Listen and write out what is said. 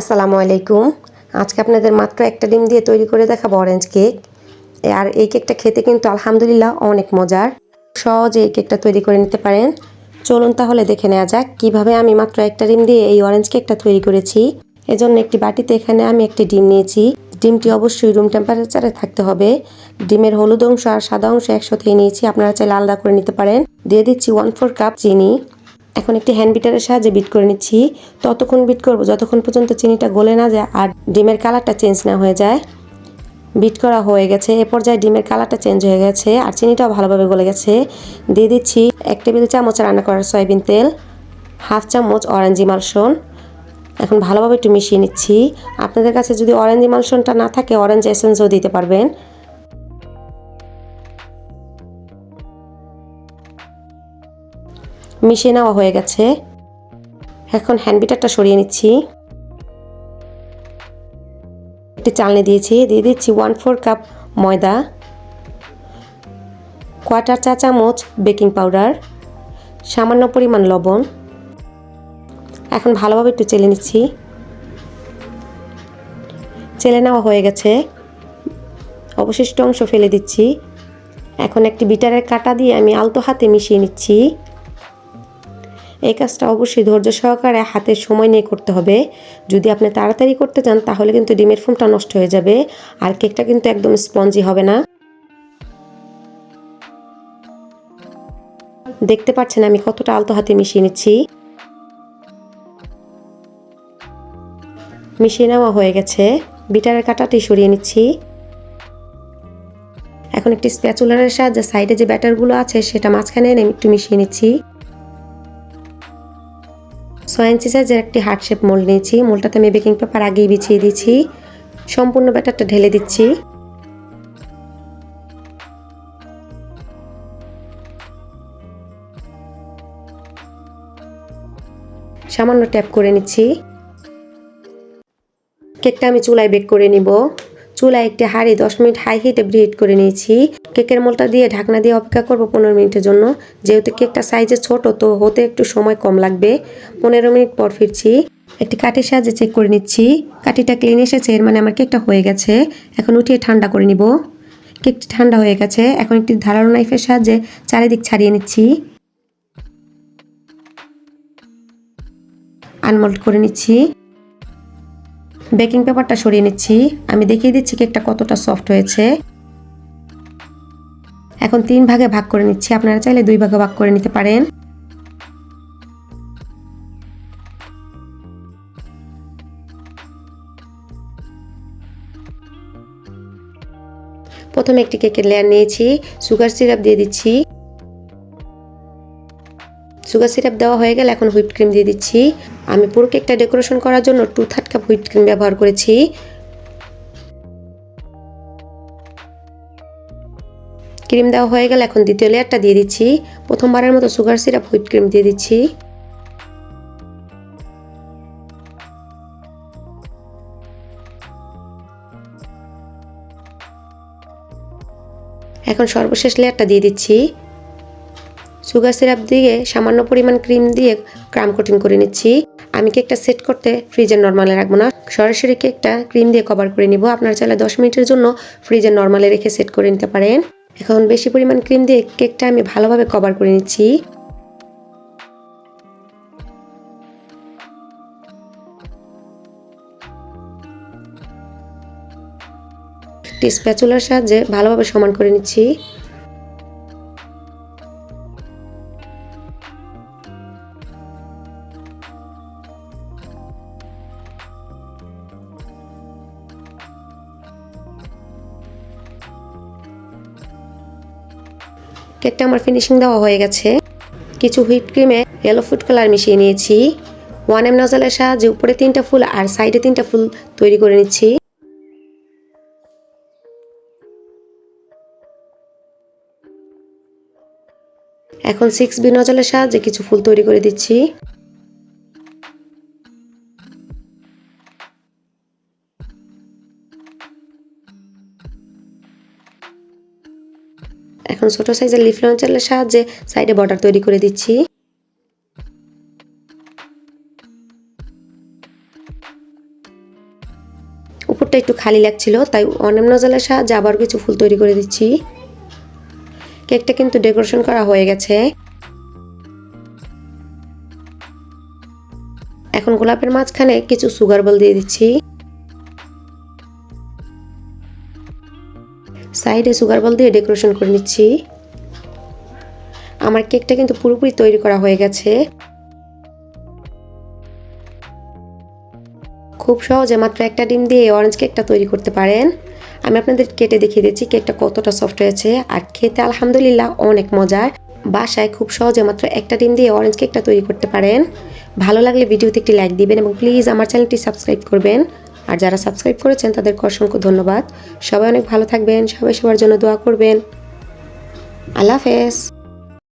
আসসালামু আলাইকুম। আজকে আপনাদের মাত্র একটা ডিম দিয়ে তৈরি করে দেখাবো অরেঞ্জ কেক আর এই কেকটা খেতে কিন্তু আলহামদুলিল্লাহ অনেক মজার। সহজে এই কেকটা তৈরি করে নিতে পারেন। চলুন তাহলে দেখে নেওয়া যাক কীভাবে আমি মাত্র একটা ডিম দিয়ে এই অরেঞ্জ কেকটা তৈরি করেছি। এজন্য একটি বাটিতে এখানে আমি একটি ডিম নিয়েছি। ডিমটি অবশ্যই রুম টেম্পারেচারে থাকতে হবে। ডিমের হলুদ অংশ আর সাদা অংশ একসাথেই নিয়েছি। আপনারা চাইলে আলাদা করে নিতে পারেন। দিয়ে দিচ্ছি ওয়ান ফোর কাপ চিনি। এখন একটি হ্যান্ড বিটারের সাহায্যে বিট করে নিচ্ছি। ততক্ষণ বিট করব, যতক্ষণ পর্যন্ত চিনিটা গলে না যায় আর ডিমের কালারটা চেঞ্জ না হয়ে যায়। বিট করা হয়ে গেছে। এ পর্যায়ে ডিমের কালারটা চেঞ্জ হয়ে গেছে আর চিনিটাও ভালোভাবে গলে গেছে। দিয়ে দিচ্ছি এক টেবিল চামচ রান্না করার সয়াবিন তেল, হাফ চামচ অরেঞ্জ ইমালশন এখন ভালোভাবে একটু মিশিয়ে নিচ্ছি। আপনাদের কাছে যদি অরেঞ্জ ইমালশনটা না থাকে অরেঞ্জ এসেন্সও দিতে পারবেন। মিশিয়ে নেওয়া হয়ে গেছে। এখন হ্যান্ড বিটারটা সরিয়ে নিচ্ছি। একটি চালনি দিয়েছি, দিয়ে দিচ্ছি ওয়ান ফোর কাপ ময়দা কোয়াটার চা চামচ বেকিং পাউডার সামান্য পরিমাণ লবণ। এখন ভালোভাবে একটু চেলে নিচ্ছি। চেলে নেওয়া হয়ে গেছে। অবশিষ্ট অংশ ফেলে দিচ্ছি। এখন একটি বিটারের কাটা দিয়ে আমি আলতো হাতে মিশিয়ে নিচ্ছি। এই কাজটা অবশ্যই ধৈর্য সহকারে হাতে সময় নিয়ে করতে হবে। যদি আপনি তাড়াতাড়ি করতে চান, তাহলে কিন্তু ডিমের ফোমটা নষ্ট হয়ে যাবে আর কেকটা কিন্তু একদম স্পঞ্জি হবে না। দেখতে পাচ্ছেন আমি কতটা আলতো হাতে মিশিয়ে নিচ্ছি। মিশিয়ে নেওয়া হয়ে গেছে। বিটারের কাটাটি সরিয়ে নিচ্ছি। এখন একটি স্প্যাচুলারের সাহায্যে সাইডে যে ব্যাটারগুলো আছে, সেটা মাঝখানে এনে একটু মিশিয়ে নিচ্ছি। ছয় ইঞ্চি সাইজের একটি হার্ট শেপ মোল নিয়েছি। মোলটাতে আমি বেকিং পেপার আগেই বিছিয়ে দিয়েছি। সম্পূর্ণ ব্যাটারটা ঢেলে দিচ্ছি। সামান্য ট্যাপ করে নিচ্ছি। কেকটা আমি চুলায় বেক করে নিব। চুলায় একটি হাঁড়ি দশ মিনিট হাই হিটে ব্রিহিট করে নিয়েছি। কেকের মোলটা দিয়ে ঢাকনা দিয়ে অপেক্ষা করব পনেরো মিনিটের জন্য। যেহেতু কেকটা সাইজে ছোট, তো হতে একটু সময় কম লাগবে। পনেরো মিনিট পর ফিরছি। একটি কাঠের সাহায্যে চেক করে নিচ্ছি। কাঠিটা ক্লিন এসেছে, এর মানে আমার কেকটা হয়ে গেছে। এখন উঠিয়ে ঠান্ডা করে নিব। কেকটি ঠান্ডা হয়ে গেছে। এখন একটি ধারালো নাইফের সাহায্যে চারিদিক ছাড়িয়ে নিচ্ছি। আনমোল্ড করে নিচ্ছি। বেকিং পেপারটা সরিয়ে নিচ্ছি। আমি দেখিয়ে দিচ্ছি কেকটা কতটা সফট হয়েছে। এখন তিন ভাগে ভাগ করে নিচ্ছি। আপনারা চাইলে দুই ভাগে ভাগ করে নিতে পারেন। প্রথমে একটি কেকের লেয়ার নিয়েছি। সুগার সিরাপ দিয়ে দিচ্ছি। সুগার সিরাপ দেওয়া হয়ে গেলে এখন হুইপ ক্রিম দিয়ে দিচ্ছি। আমি পুরো কেকটা ডেকোরেশন করার জন্য two third cup whip cream ব্যবহার করেছি। ক্রিম দেওয়া হয়ে গেলে এখন দ্বিতীয় লেয়ারটা দিয়ে দিচ্ছি। প্রথমবারের মতো সুগার সিরাপ হুইপ ক্রিম দিয়ে দিচ্ছি। এখন সর্বশেষ লেয়ারটা দিয়ে দিচ্ছি। সুগার সিরাপ দিয়ে সামান্য পরিমাণ ক্রিম দিয়ে ক্রাম কোটিং করে নিচ্ছি। আমি কেকটা সেট করতে ফ্রিজের নর্মালে রাখব না। সরাসরি কেকটা ক্রিম দিয়ে কভার করে নিব। আপনার চাইলে দশ মিনিটের জন্য ফ্রিজের নর্মালে রেখে সেট করে নিতে পারেন। এখন বেশি পরিমাণ ক্রিম দিয়ে কেকটা আমি ভালোভাবে কভার করে নিচ্ছি। একটি স্প্যাচুলার সাহায্যে ভালোভাবে সমান করে নিচ্ছি। কেকটা আমার ফিনিশিং দেওয়া হয়ে গেছে। কিছু হুইপ ক্রিমে ইয়েলো ফুড কালার মিশিয়ে নিয়েছি। ওয়ান এম নজালের যে উপরে তিনটা ফুল আর সাইডে তিনটা ফুল তৈরি করে নিচ্ছি। এখন সিক্স বি নজলের সাহায্যে কিছু ফুল তৈরি করে দিচ্ছি। এখন ছোট সাইজের লিফ লঞ্চারের সাহায্যে সাইডে বর্ডার তৈরি করে দিচ্ছি। উপরটা একটু খালি লাগছিল, তাই অন্যান্য জলের সাহায্যে আবার কিছু ফুল তৈরি করে দিচ্ছি। কেকটা কিন্তু ডেকোরেশন করা হয়ে গেছে। এখন গোলাপের মাঝখানে কিছু সুগার বল দিয়ে দিচ্ছি। সাইডে সুগার বল দিয়ে ডেকোরেশন করে নিচ্ছি। আমার কেকটা কিন্তু পুরোপুরি তৈরি করা হয়ে গেছে। খুব সহজে মাত্র একটা ডিম দিয়ে অরেঞ্জ কেকটা তৈরি করতে পারেন। আমি আপনাদের কেটে দেখিয়ে দিচ্ছি কেকটা কতটা সফট হয়েছে। আর খেতে আলহামদুলিল্লাহ অনেক মজার। বাসায় খুব সহজে মাত্র একটা ডিম দিয়ে অরেঞ্জ কেকটা তৈরি করতে পারেন। ভালো লাগলে ভিডিওতে একটি লাইক দিবেন এবং প্লিজ আমার চ্যানেলটি সাবস্ক্রাইব করবেন। আর যারা সাবস্ক্রাইব করেছেন তাদেরকে অসংখ্য ধন্যবাদ। সবাই অনেক ভালো থাকবেন, সবাই সবার জন্য দোয়া করবেন। আল্লাহ হাফেজ।